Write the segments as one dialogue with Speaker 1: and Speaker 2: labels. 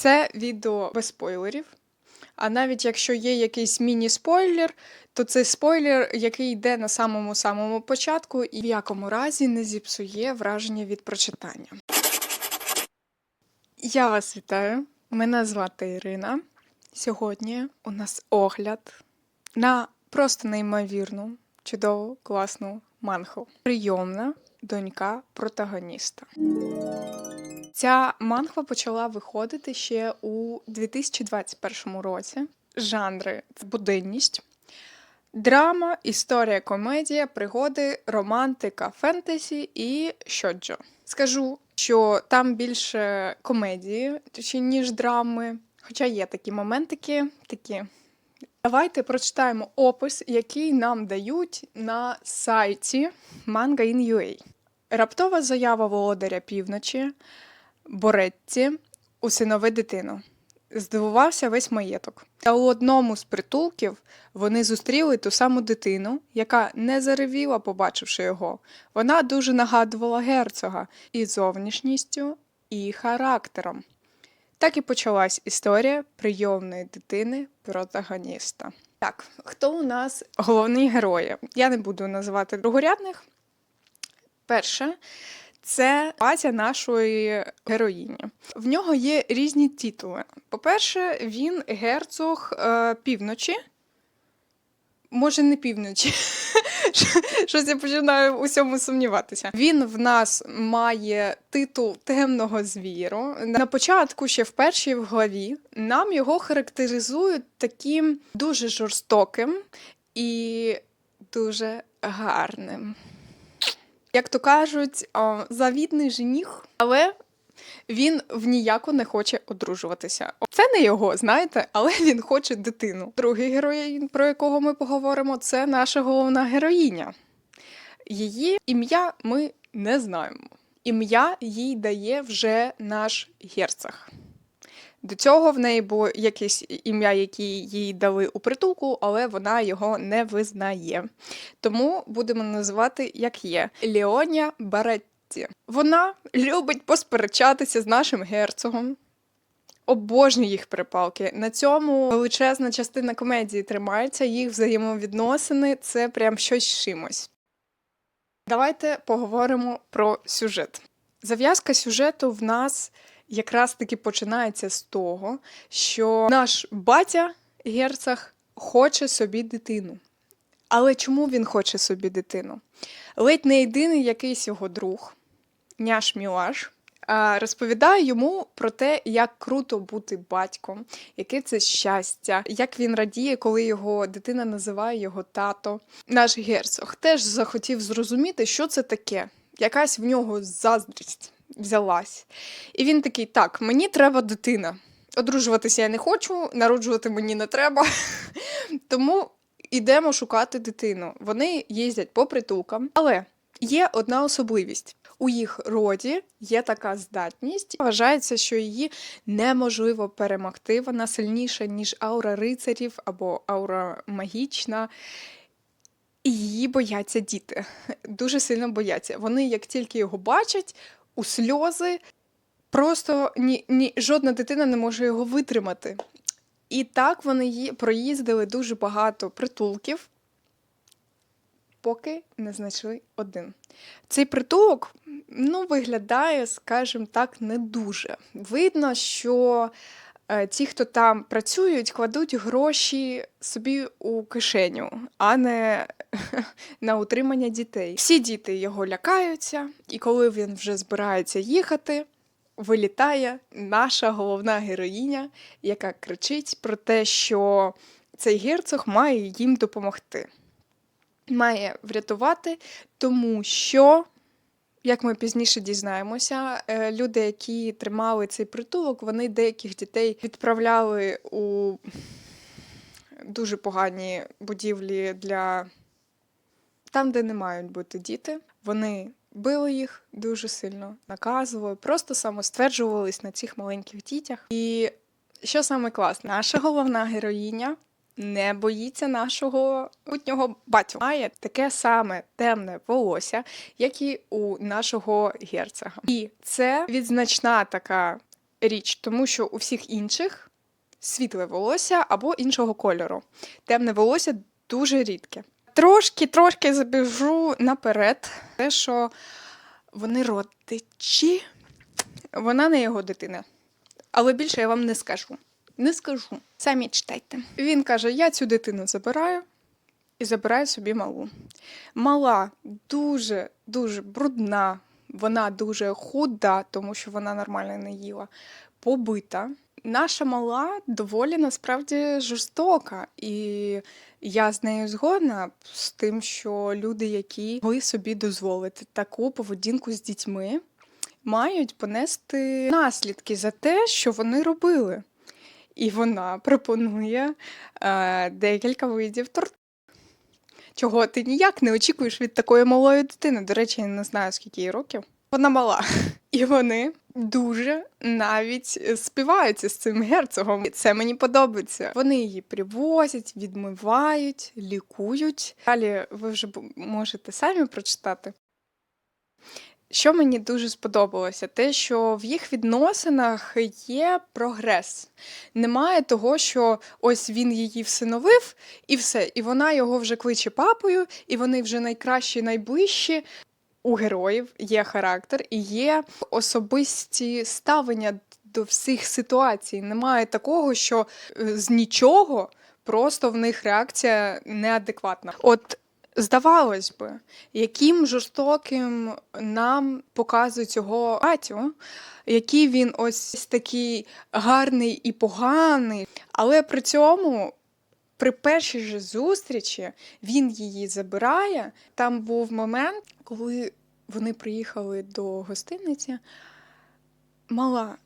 Speaker 1: Це відео без спойлерів. А навіть якщо є якийсь міні-спойлер, то це спойлер, який йде на самому самому початку і в якому разі не зіпсує враження від прочитання. Я вас вітаю. Мене звати Ірина. Сьогодні у нас огляд на просто неймовірну, чудову, класну манху. Прийомна донька протагоніста. Ця манхва почала виходити ще у 2021 році. Жанри буденність, драма, історія, комедія, пригоди, романтика, фентезі і щоджо. Скажу, що там більше комедії, ніж драми. Хоча є такі моментики, такі. Давайте прочитаємо опис, який нам дають на сайті Manga.in.ua. Раптова заява володаря півночі Боретті усинови дитину. Здивувався весь маєток. Та у одному з притулків вони зустріли ту саму дитину, яка не заревіла, побачивши його. Вона дуже нагадувала герцога і зовнішністю, і характером. Так і почалась історія прийомної дитини протагоніста. Так, хто у нас головні герої? Я не буду називати другорядних. Перше, це батя нашої героїні. В нього є різні титули. По-перше, він герцог е, півночі. Може, не півночі. Щось я починаю у всьому сумніватися. Він в нас має титул темного звіру. На початку, ще в першій в главі, нам його характеризують таким дуже жорстоким і дуже гарним. Як то кажуть, завідний жених, але він в ніяко не хоче одружуватися. Це не його, знаєте, але він хоче дитину. Другий герой, про якого ми поговоримо, це наша головна героїня. Її ім'я ми не знаємо. Ім'я їй дає вже наш герцог. До цього в неї було якесь ім'я, яке їй дали у притулку, але вона його не визнає. Тому будемо називати як є Леоня Баретті. Вона любить посперечатися з нашим герцогом. Обожнює їх припалки. На цьому величезна частина комедії тримається, їх взаємовідносини це прям щось з чимось. Давайте поговоримо про сюжет. Зав'язка сюжету в нас якраз таки починається з того, що наш батя герцог хоче собі дитину. Але чому він хоче собі дитину? Ледь не єдиний якийсь його друг, няш Мілаш, розповідає йому про те, як круто бути батьком, яке це щастя, як він радіє, коли його дитина називає його тато. Наш герцог теж захотів зрозуміти, що це таке. Якась в нього заздрість взялась. І він такий: так, мені треба дитина. Одружуватися я не хочу, народжувати мені не треба. Тому йдемо шукати дитину. Вони їздять по притулкам, але є одна особливість. У їх роді є така здатність. Вважається, що її неможливо перемогти. Вона сильніша, ніж аура рицарів або аура магічна. І її бояться діти. Дуже сильно бояться. Вони, як тільки його бачать, у сльози, просто ні, ні, жодна дитина не може його витримати. І так вони проїздили дуже багато притулків, поки не знайшли один. Цей притулок ну, виглядає, скажімо так, не дуже. Видно, що ті, хто там працюють, кладуть гроші собі у кишеню, а не на утримання дітей. Всі діти його лякаються, і коли він вже збирається їхати, вилітає наша головна героїня, яка кричить про те, що цей герцог має їм допомогти. Має врятувати, тому що, як ми пізніше дізнаємося, е, люди, які тримали цей притулок, вони деяких дітей відправляли у дуже погані будівлі для там, де не мають бути діти. Вони били їх дуже сильно, наказували, просто самостверджувались на цих маленьких дітях. І що саме класне, наша головна героїня не боїться нашого майбутнього батька. Має таке саме темне волосся, як і у нашого герцога. І це відзначна така річ, тому що у всіх інших світле волосся або іншого кольору. Темне волосся дуже рідке. Трошки, трошки забіжу наперед, те, що вони родичі, вона не його дитина. Але більше я вам не скажу. Не скажу. Самі читайте. Він каже: я цю дитину забираю і забираю собі малу. Мала дуже дуже брудна, вона дуже худа, тому що вона нормально не їла, побита. Наша мала доволі насправді жорстока, і я з нею згодна з тим, що люди, які могли собі дозволити таку поведінку з дітьми, мають понести наслідки за те, що вони робили. І вона пропонує е, декілька видів тортів чого ти ніяк не очікуєш від такої малої дитини. До речі, я не знаю, скільки їй років. Вона мала. І вони дуже навіть співаються з цим герцогом. Це мені подобається. Вони її привозять, відмивають, лікують. Далі ви вже можете самі прочитати. Що мені дуже сподобалося, те, що в їх відносинах є прогрес. Немає того, що ось він її всиновив, і все. І вона його вже кличе папою, і вони вже найкращі, найближчі. У героїв є характер і є особисті ставлення до всіх ситуацій. Немає такого, що е, з нічого просто в них реакція неадекватна. От здавалось би, яким жорстоким нам показують цього батю, який він ось такий гарний і поганий, але при цьому. При першій же зустрічі він її забирає. Там був момент, коли вони приїхали до гостиниці, мала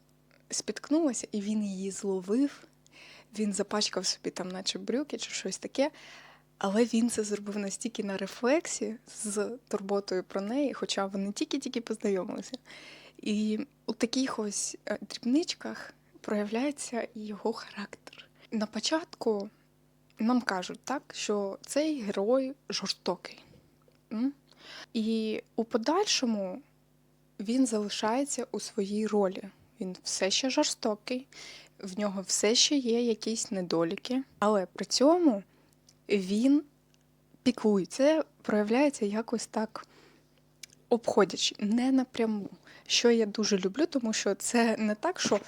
Speaker 1: спіткнулася, і він її зловив. Він запачкав собі там, наче брюки чи щось таке. Але він це зробив настільки на рефлексі з турботою про неї, хоча вони тільки-тільки познайомилися. І у таких ось е, дрібничках проявляється його характер. На початку нам кажуть так, що цей герой жорстокий. І у подальшому він залишається у своїй ролі. Він все ще жорстокий, в нього все ще є якісь недоліки, але при цьому він піклується, проявляється якось так обходячи, не напряму. Що я дуже люблю, тому що це не так, що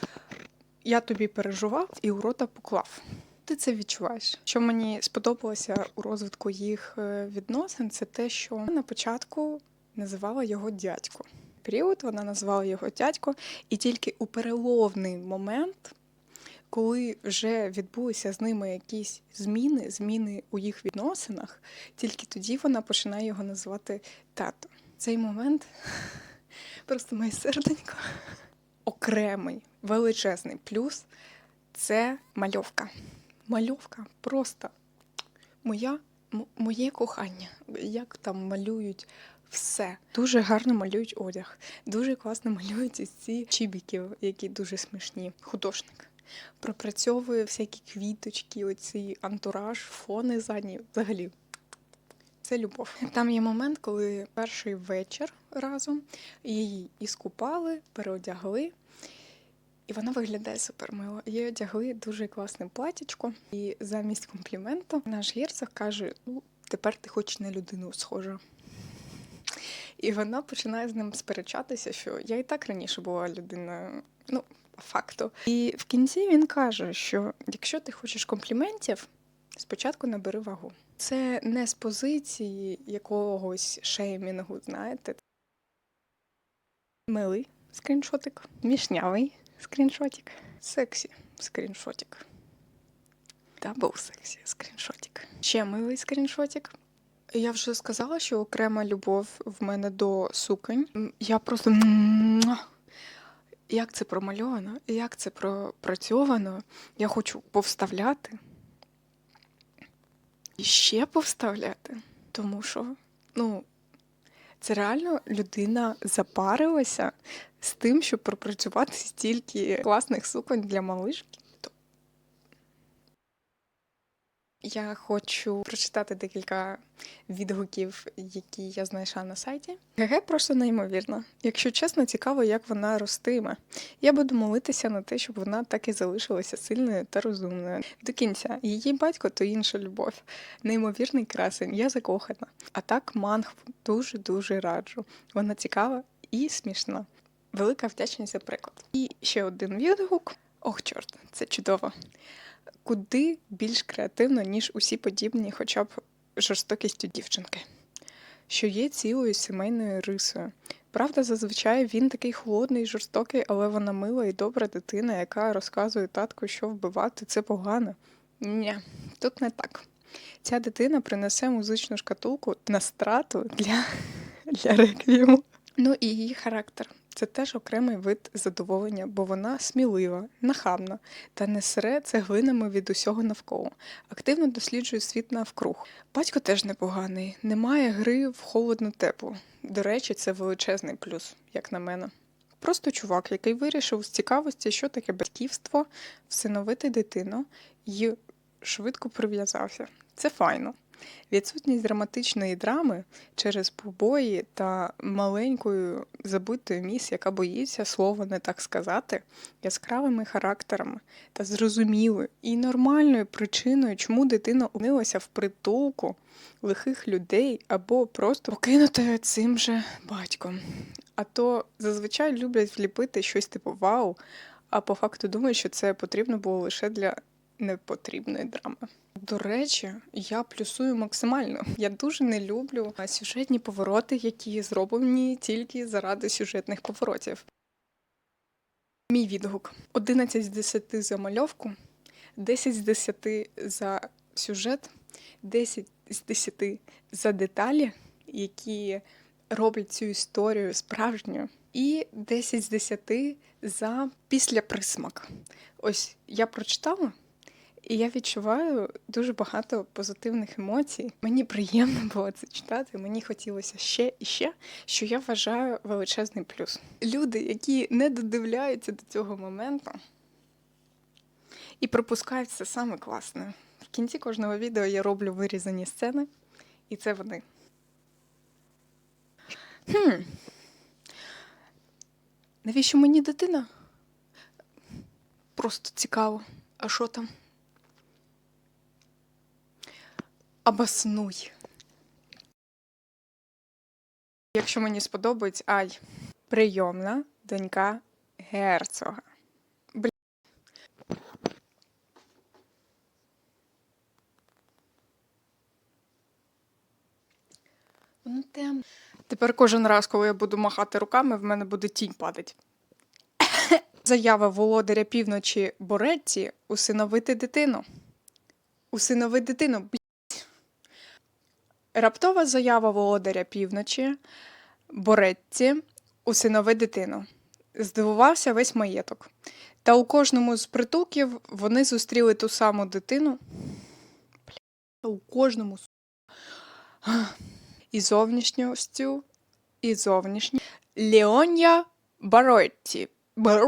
Speaker 1: я тобі переживав і у рота поклав. Ти це відчуваєш. Що мені сподобалося у розвитку їх е, відносин, це те, що на початку називала його дядько. Період вона назвала його дядько, і тільки у переловний момент, коли вже відбулися з ними якісь зміни, зміни у їх відносинах, тільки тоді вона починає його називати тато. Цей момент просто моє серденько. Окремий величезний плюс це мальовка. Мальовка просто моя, моє кохання. Як там малюють все. Дуже гарно малюють одяг. Дуже класно малюють ці чібіків, які дуже смішні. Художник. Пропрацьовує всякі квіточки, оці антураж, фони задні. Взагалі. Це любов. Там є момент, коли перший вечір разом її іскупали, переодягли. І вона виглядає супермило. Їй одягли дуже класне платічко. І замість компліменту наш герцог каже: ну, тепер ти хоч на людину схожа. І вона починає з ним сперечатися, що я і так раніше була людиною, ну, по факту. І в кінці він каже, що якщо ти хочеш компліментів, спочатку набери вагу. Це не з позиції якогось шеймінгу, знаєте. Милий скріншотик, мішнявий скріншотик, сексі скріншотик. Дабл сексі скріншотик. Ще милий скріншотик. Я вже сказала, що окрема любов в мене до суконь. Я просто. Як це промальовано, як це пропрацьовано. Я хочу повставляти. І ще повставляти. Тому що, ну, це реально людина запарилася з тим, щоб пропрацювати стільки класних суконь для малишки. То- Я хочу прочитати декілька відгуків, які я знайшла на сайті. ГГ просто неймовірна. Якщо чесно, цікаво, як вона ростиме. Я буду молитися на те, щоб вона так і залишилася сильною та розумною. До кінця її батько то інша любов. Неймовірний красень, я закохана. А так манг дуже дуже раджу. Вона цікава і смішна. Велика вдячність за приклад. І ще один відгук. Ох, чорт, це чудово. Куди більш креативно, ніж усі подібні, хоча б жорстокістю дівчинки, що є цілою сімейною рисою. Правда, зазвичай він такий холодний жорстокий, але вона мила і добра дитина, яка розказує татку, що вбивати це погано. Ні, тут не так. Ця дитина принесе музичну шкатулку на страту для, для реквієму. Ну і її характер. Це теж окремий вид задоволення, бо вона смілива, нахабна та не сре цеглинами від усього навколо. Активно досліджує світ навкруг. Батько теж непоганий, немає гри в холодну теплу. До речі, це величезний плюс, як на мене. Просто чувак, який вирішив з цікавості, що таке батьківство, всиновити дитину і швидко прив'язався. Це файно. Відсутність драматичної драми через побої та маленькою забитою міс, яка боїться слова не так сказати, яскравими характерами та зрозумілою і нормальною причиною, чому дитина опинилася в притулку лихих людей або просто покинута цим же батьком. А то зазвичай люблять вліпити щось типу вау, а по факту думають, що це потрібно було лише для непотрібної драми. До речі, я плюсую максимально. Я дуже не люблю сюжетні повороти, які зроблені тільки заради сюжетних поворотів. Мій відгук: 11 з 10 за мальовку, 10 з 10 за сюжет, 10 з 10 за деталі, які роблять цю історію справжньою, і 10 з 10 за післяприсмак. Ось я прочитала. І я відчуваю дуже багато позитивних емоцій. Мені приємно було це читати. Мені хотілося ще і ще, що я вважаю величезний плюс. Люди, які не додивляються до цього моменту і пропускають це саме класне. В кінці кожного відео я роблю вирізані сцени, і це вони. Хм. Навіщо мені дитина? Просто цікаво. А що там? Обоснуй. Якщо мені сподобається, ай, прийомна донька герцога. Бля. Ну, тем. Тепер кожен раз, коли я буду махати руками, в мене буде тінь падати. Заява володаря півночі Боретті усиновити дитину. Усиновити дитину. Раптова заява володаря півночі Боретті усинови дитину. Здивувався весь маєток. Та у кожному з притулків вони зустріли ту саму дитину. Бля, у кожному і зовнішністю, і зовнішньо. Леонія Баротті. Бар...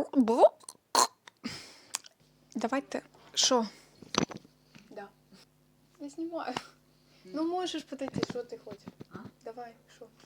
Speaker 1: Давайте. Що? Да. Я знімаю. Ну можеш подойти, що ти хочеш.
Speaker 2: А?
Speaker 1: Давай, що?